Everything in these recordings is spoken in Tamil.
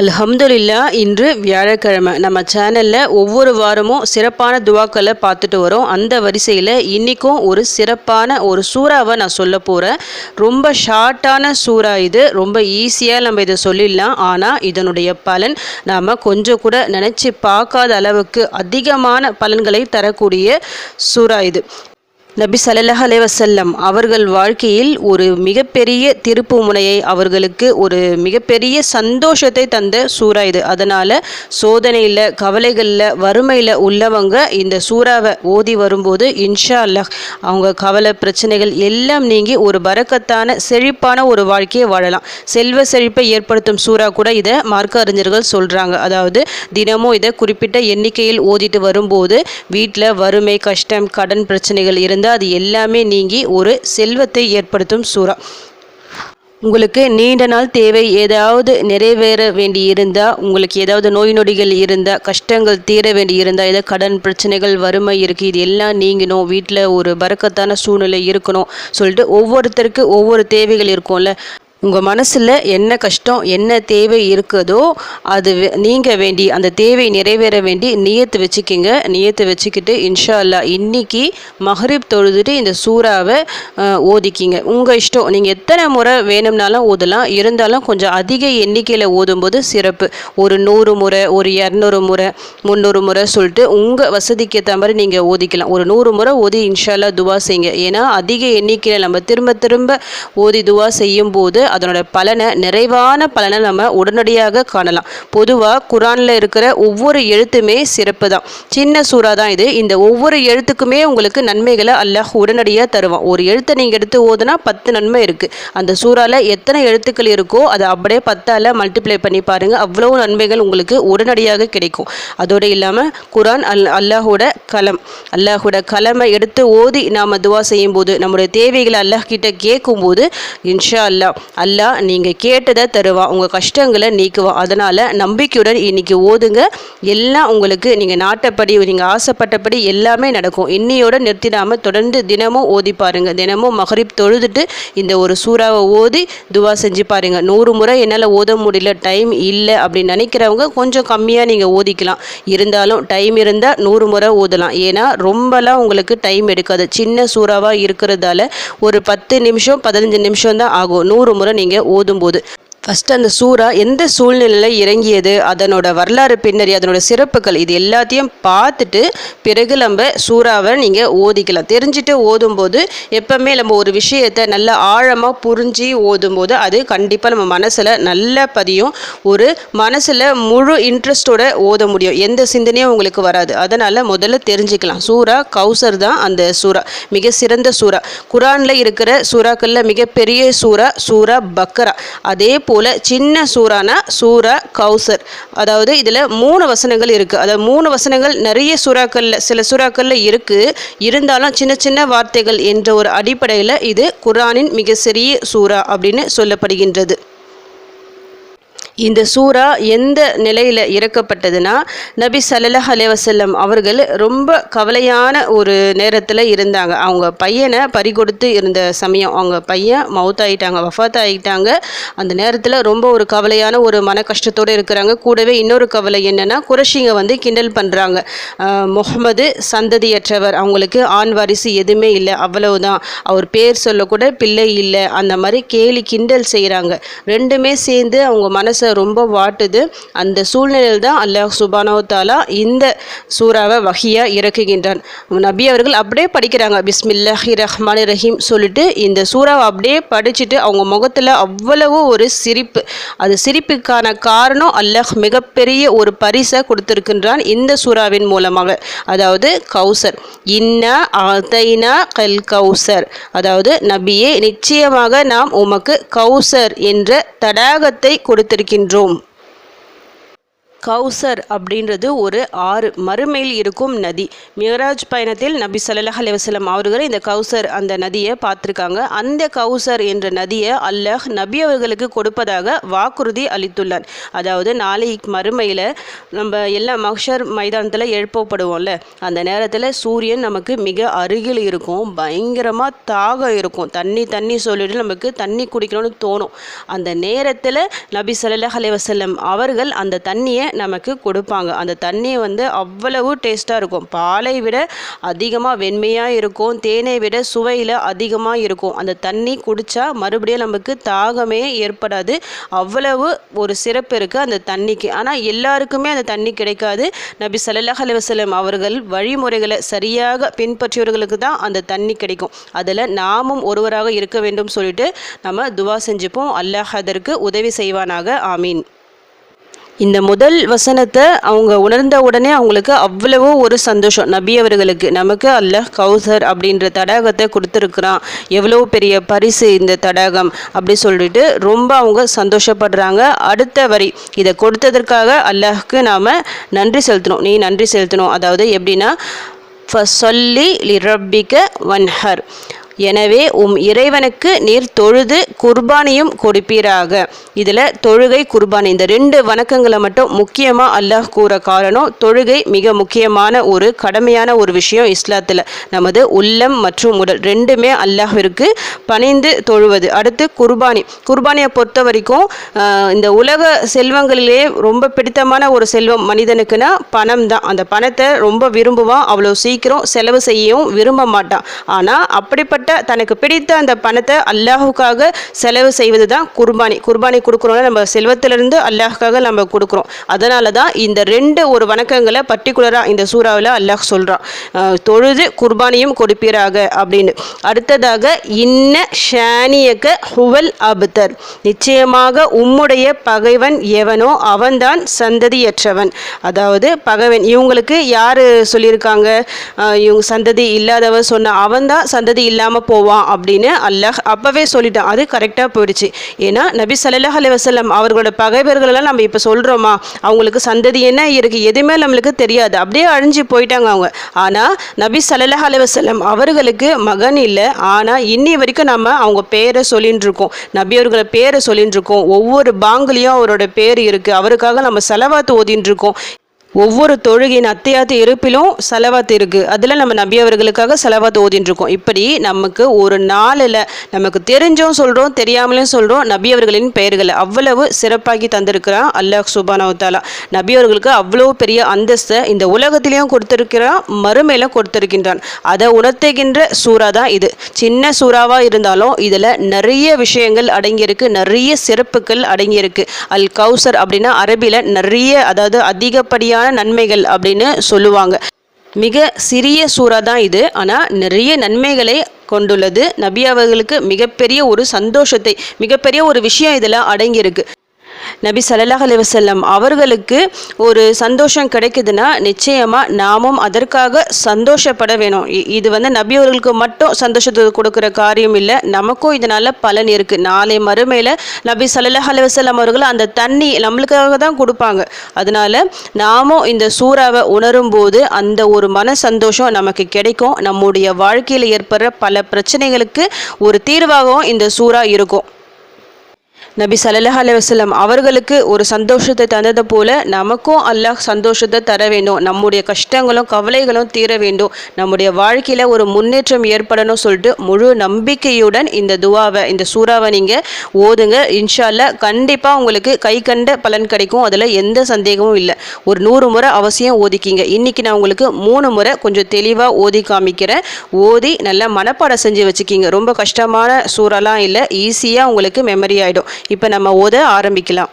அல்ஹம்துலில்லா இன்று வியாழக்கிழமை. நம்ம சேனலில் ஒவ்வொரு வாரமும் சிறப்பான துவாக்களை பார்த்துட்டு வரோம். அந்த வரிசையில் இன்றைக்கும் ஒரு சிறப்பான ஒரு சூறாவை நான் சொல்ல போகிறேன் ரொம்ப ஷார்ட்டான சூறா இது. ரொம்ப ஈஸியாக நம்ம இதை சொல்லிடலாம். ஆனால் இதனுடைய பலன் நாம் கொஞ்சம் கூட நினச்சி பார்க்காத அளவுக்கு அதிகமான பலன்களை தரக்கூடிய சூறா இது. நபி சல்லாஹ் அலைவசல்லம் அவர்கள் வாழ்க்கையில் ஒரு மிகப்பெரிய திருப்பு முனையை அவர்களுக்கு ஒரு மிகப்பெரிய சந்தோஷத்தை தந்த சூறா இது. அதனால் சோதனையில் கவலைகளில் வறுமையில் உள்ளவங்க இந்த சூறாவை ஓதி வரும்போது இன்ஷா அல்லாஹ் அவங்க கவலை பிரச்சனைகள் எல்லாம் நீங்கி ஒரு பறக்கத்தான செழிப்பான ஒரு வாழ்க்கையை வாழலாம். செல்வ செழிப்பை ஏற்படுத்தும் சூறா கூட இதை மார்க்க அறிஞர்கள் சொல்கிறாங்க அதாவது தினமும் இதை குறிப்பிட்ட எண்ணிக்கையில் ஓதிட்டு வரும்போது வீட்டில் வறுமை கஷ்டம் கடன் பிரச்சனைகள் இருந்து இருந்தால் அது எல்லாமே நீங்கி ஒரு செல்வத்தை ஏற்படுத்தும் சூறா. உங்களுக்கு நீண்ட நாள் தேவை ஏதாவது நிறைவேற வேண்டி இருந்தால் உங்களுக்கு ஏதாவது நோய் நொடிகள் இருந்தால் கஷ்டங்கள் தீர வேண்டி இருந்தால் ஏதாவது கடன் பிரச்சனைகள் வறுமை இருக்குது இது எல்லாம் நீங்கணும். வீட்டில் ஒரு பறக்கத்தான சூழ்நிலை இருக்கணும். சொல்லிட்டு ஒவ்வொருத்தருக்கு ஒவ்வொரு தேவைகள் இருக்கும்ல. உங்கள் மனசில் என்ன கஷ்டம் என்ன தேவை இருக்குதோ அது நீங்கள் வேண்டி அந்த தேவை நிறைவேற வேண்டி நியத்து வச்சுக்கிங்க. நியத்து வச்சுக்கிட்டு இன்ஷா அல்லா இன்னைக்கு மஹரிப் தொழுதுட்டு இந்த சூறாவை ஓதிக்கிங்க. உங்கள் இஷ்டம் நீங்கள் எத்தனை முறை வேணும்னாலும் ஓதலாம். இருந்தாலும் கொஞ்சம் அதிக எண்ணிக்கையில் ஓதும்போது சிறப்பு. ஒரு நூறு முறை ஒரு இரநூறு முறை முந்நூறு முறை சொல்லிட்டு உங்கள் வசதிக்கு ஏற்ற மாதிரி நீங்கள் ஓதிக்கலாம். ஒரு நூறு முறை ஓதி இன்ஷால்லா துவா செய்யுங்க. ஏன்னா அதிக எண்ணிக்கையில் நம்ம திரும்ப திரும்ப ஓதி துவா செய்யும் போது அதனோட பலனை நிறைவான பலனை நம்ம உடனடியாக காணலாம். பொதுவாக குரானில் இருக்கிற ஒவ்வொரு எழுத்துமே சிறப்பு தான் சின்ன சூறா தான் இது. இந்த ஒவ்வொரு எழுத்துக்குமே உங்களுக்கு நன்மைகளை அல்லாஹ் உடனடியாக தருவான். ஒரு எழுத்தை நீங்கள் எடுத்து ஓதுனா பத்து நன்மை இருக்குது அந்த சூறாவில் எத்தனை எழுத்துக்கள் இருக்கோ அதை அப்படியே பத்தால் மல்டிப்ளை பண்ணி பாருங்கள் அவ்வளோ நன்மைகள் உங்களுக்கு உடனடியாக கிடைக்கும். அதோடு இல்லாமல் குரான் அல் அல்லாஹோட கலம். அல்லாஹோட கலமை எடுத்து ஓதி நாம் துவா செய்யும்போது நம்முடைய தேவைகளை அல்லாஹ் கிட்ட கேட்கும்போது இன்ஷா அல்லாஹ் அல்லாஹ் நீங்கள் கேட்டதை தருவான் உங்கள் கஷ்டங்களை நீக்குவான் அதனால் நம்பிக்கையுடன் இன்னைக்கு ஓதுங்க. எல்லாம் உங்களுக்கு நீங்கள் நாட்டப்படி நீங்கள் ஆசைப்பட்டபடி எல்லாமே நடக்கும். இன்னையோட நிறுத்திடாமல் தொடர்ந்து தினமும் ஓதி பாருங்கள் தினமும் மகரிப் தொழுதுட்டு இந்த ஒரு சூறாவை ஓதி துவா செஞ்சு பாருங்கள் நூறு முறை என்னால் ஓத முடியல டைம் இல்லை அப்படின்னு நினைக்கிறவங்க கொஞ்சம் கம்மியாக நீங்கள் ஓதிக்கலாம். இருந்தாலும் டைம் இருந்தால் நூறு முறை ஓதலாம். ஏன்னா ரொம்பலாம் உங்களுக்கு டைம் எடுக்காது. சின்ன சூறாவாக இருக்கிறதால ஒரு பத்து நிமிஷம் பதினஞ்சு நிமிஷம் தான் ஆகும். நூறு முறை நீங்கள் ஓதும்போது. ஃபஸ்ட்டு அந்த சூறா எந்த சூழ்நிலையில் இறங்கியது அதனோட வரலாறு பின்னணி அதனோட சிறப்புகள் இது எல்லாத்தையும் பார்த்துட்டு பிறகு நம்ம சூறாவை நீங்கள் ஓதிக்கலாம். தெரிஞ்சுட்டு ஓதும்போது எப்போவுமே நம்ம ஒரு விஷயத்தை நல்ல ஆழமாக புரிஞ்சு ஓதும்போது அது கண்டிப்பாக நம்ம மனசில் நல்ல பதியும் ஒரு மனசில் முழு இன்ட்ரெஸ்டோட ஓத முடியும். எந்த சிந்தனையும் உங்களுக்கு வராது. அதனால் முதல்ல தெரிஞ்சுக்கலாம். சூறா கௌசர் தான் அந்த சூறா மிக சிறந்த சூறா. குரானில் இருக்கிற சூறாக்களில் மிகப்பெரிய சூறா சூறா பக்கரா அதே போல் சின்ன சூறானா சூரா கௌசர். அதாவது இதில் மூணு வசனங்கள் இருக்குது அதாவது மூணு வசனங்கள் நிறைய சூறாக்களில் சில சூறாக்களில் இருக்குது இருந்தாலும் சின்ன சின்ன வார்த்தைகள் என்ற ஒரு அடிப்படையில் இது குரானின் மிக சிறிய சூறா அப்படின்னு சொல்லப்படுகின்றது. இந்த சூறா எந்த நிலையில் இறக்கப்பட்டதுன்னா நபி சல்லல்லாஹ் அலைவசல்லம் அவர்கள் ரொம்ப கவலையான ஒரு நேரத்தில் இருந்தாங்க. அவங்க பையனை பறிகொடுத்து இருந்த சமயம் அவங்க பையன் மவுத் ஆகிட்டாங்க வஃத் ஆகிட்டாங்க அந்த நேரத்தில் ரொம்ப ஒரு கவலையான ஒரு மன கஷ்டத்தோடு இருக்கிறாங்க. கூடவே இன்னொரு கவலை என்னென்னா குரஷிங்க வந்து கிண்டல் பண்ணுறாங்க முகமது சந்ததியற்றவர் அவங்களுக்கு ஆண் வாரிசு எதுவுமே இல்லை அவ்வளவுதான். அவர் பேர் சொல்லக்கூட பிள்ளை இல்லை அந்த மாதிரி கேலி கிண்டல் செய்கிறாங்க ரெண்டுமே சேர்ந்து அவங்க மனசு ரொம்ப வாட்டுது. அந்த சூழ்நிலையில் தான் அல்லாஹ் சுபானோத்தாலா இந்த சூறாவை வகையாக இறக்குகின்றான். நபி அவர்கள் அப்படியே படிக்கிறாங்க. பிஸ்மில்லாஹி ரஹ்மான் ரஹீம் சொல்லிட்டு இந்த சூறாவை அப்படியே படிச்சுட்டு அவங்க முகத்தில் அவ்வளவு ஒரு சிரிப்பு. அது சிரிப்புக்கான காரணம் அல்லாஹ் மிகப்பெரிய ஒரு பரிசை கொடுத்திருக்கின்றான் இந்த சூறாவின் மூலமாக. அதாவது கௌசர். இன்னா ஆதைனா கல் கௌசர். அதாவது நபியே நிச்சயமாக நாம் உமக்கு கௌசர் என்ற தடாகத்தை கொடுத்திருக்கின்றோம் கௌசர் அப்படின்றது ஒரு ஆறு மறுமையில் இருக்கும் நதி. மியராஜ் பயணத்தில் நபி சல்லாஹ் அலைஹி அவர்கள் இந்த கௌசர் அந்த நதியை பார்த்துருக்காங்க. அந்த கௌசர் என்ற நதியை அல்லாஹ் நபி அவர்களுக்கு கொடுப்பதாக வாக்குறுதி அளித்துள்ளார். அதாவது நாளை மறுமையில் நம்ம எல்லா மக்ஷர் மைதானத்தில் எழுப்பப்படுவோம்ல அந்த நேரத்தில் சூரியன் நமக்கு மிக அருகில் இருக்கும் பயங்கரமாக தாகம் இருக்கும். தண்ணி தண்ணி சொல்லிட்டு நமக்கு தண்ணி குடிக்கணும்னு தோணும். அந்த நேரத்தில் நபி சல்லாஹ் அலைஹி அவர்கள் அந்த தண்ணியை நமக்கு கொடுப்பாங்க. அந்த தண்ணி வந்து அவ்வளவு டேஸ்ட்டாக இருக்கும். பாலை விட அதிகமாக வெண்மையாக இருக்கும். தேனை விட சுவையில் அதிகமாக இருக்கும். அந்த தண்ணி குடித்தா மறுபடியும் நமக்கு தாகமே ஏற்படாது. அவ்வளவு ஒரு சிறப்பு இருக்குது அந்த தண்ணிக்கு. ஆனால் எல்லாருக்குமே அந்த தண்ணி கிடைக்காது. நபி சல்லாஹ் அலுவலம் அவர்கள் வழிமுறைகளை சரியாக பின்பற்றியவர்களுக்கு தான் அந்த தண்ணி கிடைக்கும். அதில் நாமும் ஒருவராக இருக்க வேண்டும் சொல்லிட்டு நம்ம துவா செஞ்சுப்போம். அல்லாஹ் அதற்கு உதவி செய்வானாக. ஆமீன். இந்த முதல் வசனத்தை அவங்க உணர்ந்த உடனே அவங்களுக்கு அவ்வளவோ ஒரு சந்தோஷம். நபி அவர்களுக்கு நமக்கு அல்லாஹ் கௌசர் அப்படின்ற தடாகத்தை கொடுத்துருக்குறான். எவ்வளோ பெரிய பரிசு இந்த தடாகம் அப்படி சொல்லிட்டு ரொம்ப அவங்க சந்தோஷப்படுறாங்க. அடுத்த வரி இதை கொடுத்ததற்காக அல்லாஹ்க்கு நாம் நன்றி செலுத்தணும். நீ நன்றி செலுத்தணும். அதாவது எப்படின்னா ஃபசொல்லி லிரப்பிக்க வன்ஹர். எனவே உம் இறைவனுக்கு நீர் தொழுது குர்பானியும் கொடுப்பீராக. இதில் தொழுகை குர்பானி இந்த ரெண்டு வணக்கங்களை மட்டும் முக்கியமாக அல்லாஹ் கூற காரணம். தொழுகை மிக முக்கியமான ஒரு கடமையான ஒரு விஷயம் இஸ்லாத்தில். நமது உள்ளம் மற்றும் உடல் ரெண்டுமே அல்லாஹிற்கு பணிந்து தொழுவது. அடுத்து குர்பானி. குர்பானியை பொறுத்த வரைக்கும் இந்த உலக செல்வங்களிலே ரொம்ப பிடித்தமான ஒரு செல்வம் மனிதனுக்குன்னா பணம் தான். அந்த பணத்தை ரொம்ப விரும்புவான். அவ்வளோ சீக்கிரம் செலவு செய்யவும் விரும்ப மாட்டான். ஆனால் அப்படிப்பட்ட தனக்கு பிடித்த அந்த பணத்தை அல்லாஹுக்காக செலவு செய்வது தான் குர்பானி. குர்பானி கொடுக்குறோம்னா நம்ம செல்வத்திலிருந்து அல்லாஹுக்காக நம்ம கொடுக்குறோம். அதனால தான் இந்த ரெண்டு ஒரு வணக்கங்களை பர்டிகுலராக இந்த சூறாவில் அல்லாஹ் சொல்கிறான் தொழுது குர்பானியும் கொடுப்பீராக அப்படின்னு. அடுத்ததாக இன்ன ஷானியக்க ஹுவல் அபுத்தர் நிச்சயமாக உம்முடைய பகைவன் எவனோ அவன்தான் சந்ததியற்றவன். அதாவது பகைவன். இவங்களுக்கு யார் சொல்லியிருக்காங்க? இவங்க சந்ததி இல்லாதவன் சொன்ன அவன்தான் சந்ததி இல்லாமல் போவான் அப்படின்னு அல்லாஹ் அப்போவே சொல்லிட்டான். அது கரெக்டாக போயிடுச்சு. ஏன்னா நபி சல்லாஹ் அலைஹி அவர்களோட பகைவர்களெல்லாம் நம்ம இப்போ சொல்கிறோமா அவங்களுக்கு சந்ததி என்ன இருக்குது எதுவுமே நம்மளுக்கு தெரியாது. அப்படியே அழிஞ்சு போயிட்டாங்க அவங்க. ஆனால் நபி சல்லாஹ் அலைஹி அவர்களுக்கு மகன் இல்லை. ஆனால் இன்னி வரைக்கும் நம்ம அவங்க பேரை சொல்லின்னு இருக்கோம். நபி அவர்களை பேரை சொல்லின்னு இருக்கோம். ஒவ்வொரு பாங்குலேயும் அவரோட பேர் இருக்குது அவருக்காக நம்ம செலவாத்து ஓதின்னு இருக்கோம். ஒவ்வொரு தொழுகையின் அத்தியாத்து இருப்பிலும் செலவாத்து இருக்குது அதில் நம்ம நபி அவர்களுக்காக செலவாத்து இப்படி நமக்கு ஒரு நாளில் நமக்கு தெரிஞ்சும் சொல்கிறோம் தெரியாமலும் சொல்கிறோம் நபி அவர்களின் பெயர்களை. அவ்வளவு சிறப்பாக்கி தந்திருக்கிறான் அல்லாஹ் சுபானவு தாலா நபி அவர்களுக்கு அவ்வளோ பெரிய அந்தஸ்தை இந்த உலகத்திலையும் கொடுத்திருக்கிறான் மறுமையில கொடுத்திருக்கின்றான். அதை உணர்த்துகின்ற சூறா தான் இது. சின்ன சூறாவாக இருந்தாலும் இதில் நிறைய விஷயங்கள் அடங்கியிருக்கு நிறைய சிறப்புகள் அடங்கியிருக்கு. அல் கௌசர் அப்படின்னா அரபியில் நிறைய அதாவது அதிகப்படியான நன்மைகள் அப்படின்னு சொல்லுவாங்க. மிக சிறிய சூறா தான் இது. ஆனால் நிறைய நன்மைகளை கொண்டுள்ளது. நபி அவர்களுக்கு மிகப்பெரிய ஒரு சந்தோஷத்தை மிகப்பெரிய ஒரு விஷயம் இதில் அடங்கியிருக்கு. நபி ஸல்லல்லாஹு அலைஹி அவர்களுக்கு ஒரு சந்தோஷம் கிடைக்குதுன்னா நிச்சயமாக நாமும் அதற்காக சந்தோஷப்பட வேணும். இ- இது வந்து நபி அவர்களுக்கு மட்டும் சந்தோஷத்தை கொடுக்குற காரியம் இல்லை நமக்கும் இதனால் பலன் இருக்குது நாளை மறுமையில் நபி ஸல்லல்லாஹு அலைஹி அவர்கள் அந்த தண்ணி நம்மளுக்காக தான் கொடுப்பாங்க. அதனால நாமும் இந்த சூறாவை உணரும் போது அந்த ஒரு மன சந்தோஷம் நமக்கு கிடைக்கும். நம்முடைய வாழ்க்கையில் ஏற்படுற பல பிரச்சனைகளுக்கு ஒரு தீர்வாகவும் இந்த சூறா இருக்கும். நபி ஸல்லல்லாஹு அலுவலம் அவர்களுக்கு ஒரு சந்தோஷத்தை தந்தது போல நமக்கும் அல்லாஹ் சந்தோஷத்தை தர வேண்டும். நம்முடைய கஷ்டங்களும் கவலைகளும் தீர வேண்டும். நம்முடைய வாழ்க்கையில் ஒரு முன்னேற்றம் ஏற்படணும் சொல்லிட்டு முழு நம்பிக்கையுடன் இந்த துவாவை இந்த சூறாவை நீங்கள் ஓதுங்க. இன்ஷா கண்டிப்பாக உங்களுக்கு கை கண்ட பலன் கிடைக்கும். அதில் எந்த சந்தேகமும் இல்லை. ஒரு நூறு முறை அவசியம் ஓதிக்கிங்க. இன்றைக்கி நான் உங்களுக்கு மூணு முறை கொஞ்சம் தெளிவாக ஓதி காமிக்கிறேன். ஓதி நல்லா மனப்பாடம் செஞ்சு வச்சுக்கிங்க. ரொம்ப கஷ்டமான சூறாலாம் இல்லை. ஈஸியாக உங்களுக்கு மெமரி ஆகிடும் இப்போ நம்ம ஓத ஆரம்பிக்கலாம்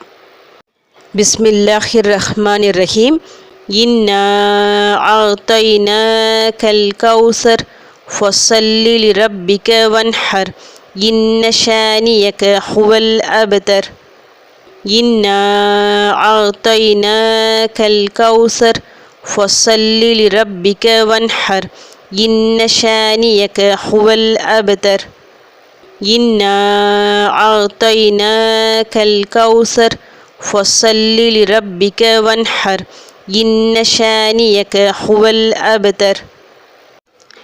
பிஸ்மில்லாஹிர் ரஹ்மானிர் ரஹீம் இன்னா ஆத்தைனாக்கல் கௌசர் ஃபொசல்லி லிரப்பிக வன்ஹர் இன்ன ஷானியக ஹுவல் அபதர் إنا أعطيناك الكوثر فصل لربك وانحر إن شانيك هو الأبتر إنا أعطيناك الكوثر فصل لربك وانحر. إن شانيك هو الأبتر.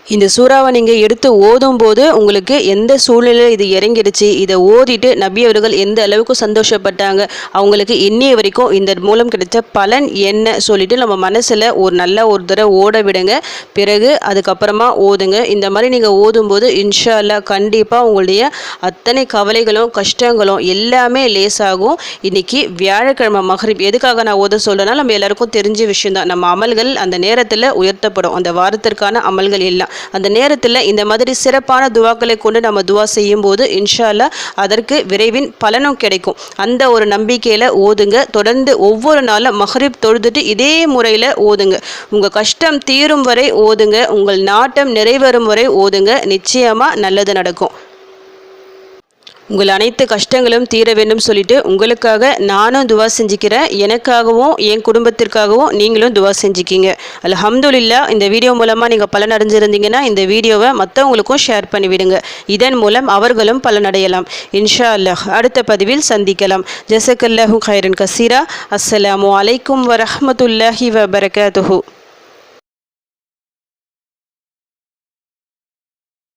இந்த சூறாவை நீங்கள் எடுத்து ஓதும் போது உங்களுக்கு எந்த சூழ்நிலையில் இது இறங்கிடுச்சு? இதை ஓதிட்டு நபி அவர்கள் எந்த அளவுக்கு சந்தோஷப்பட்டாங்க? அவங்களுக்கு இன்னிய வரைக்கும் இந்த மூலம் கிடைச்ச பலன் என்ன? சொல்லிட்டு நம்ம மனசில் ஒரு நல்ல ஒரு தடவை ஓட விடுங்க. பிறகு அதுக்கப்புறமா ஓதுங்க. இந்த மாதிரி நீங்கள் ஓதும்போது இன்ஷா அல்லா கண்டிப்பாக உங்களுடைய அத்தனை கவலைகளும் கஷ்டங்களும் எல்லாமே லேசாகும். இன்றைக்கி வியாழக்கிழமை மகரிப் எதுக்காக நான் ஓத சொல்கிறேன்னா நம்ம எல்லாருக்கும் தெரிஞ்ச விஷயம்தான். நம்ம அமல்கள் அந்த நேரத்தில் உயர்த்தப்படும். அந்த வாரத்திற்கான அமல்கள் எல்லாம். அந்த நேரத்தில் இந்த மாதிரி சிறப்பான துவாக்களை கொண்டு நம்ம துவா செய்யும் போது இன்ஷால்லா அதற்கு விரைவின் பலனும் கிடைக்கும். அந்த ஒரு நம்பிக்கையில் ஓதுங்க. தொடர்ந்து ஒவ்வொரு நாளும் மஹரிப் தொழுதுட்டு இதே முறையில் ஓதுங்க. உங்கள் கஷ்டம் தீரும் வரை ஓதுங்க. உங்கள் நாட்டம் நிறைவேறும் வரை ஓதுங்க. நிச்சயமாக நல்லது நடக்கும். உங்கள் அனைத்து கஷ்டங்களும் தீர வேண்டும் சொல்லிட்டு உங்களுக்காக நானும் துவா செஞ்சுக்கிறேன். எனக்காகவும் என் குடும்பத்திற்காகவும் நீங்களும் துவா செஞ்சுக்கிங்க. அலஹம்துல்லா இந்த வீடியோ மூலமாக நீங்கள் பலன் அடைஞ்சிருந்தீங்கன்னா இந்த வீடியோவை மற்றவங்களுக்கும் ஷேர் பண்ணிவிடுங்க. இதன் மூலம் அவர்களும் பலனடையலாம். இன்ஷா அல்லாஹ் அடுத்த பதிவில் சந்திக்கலாம். ஜசக்கல்லாஹு ஹைரன் கசீரா. அஸ்ஸலாமு அலைக்கும் வரஹமத்துல்லாஹி வபரகாத்துஹூ.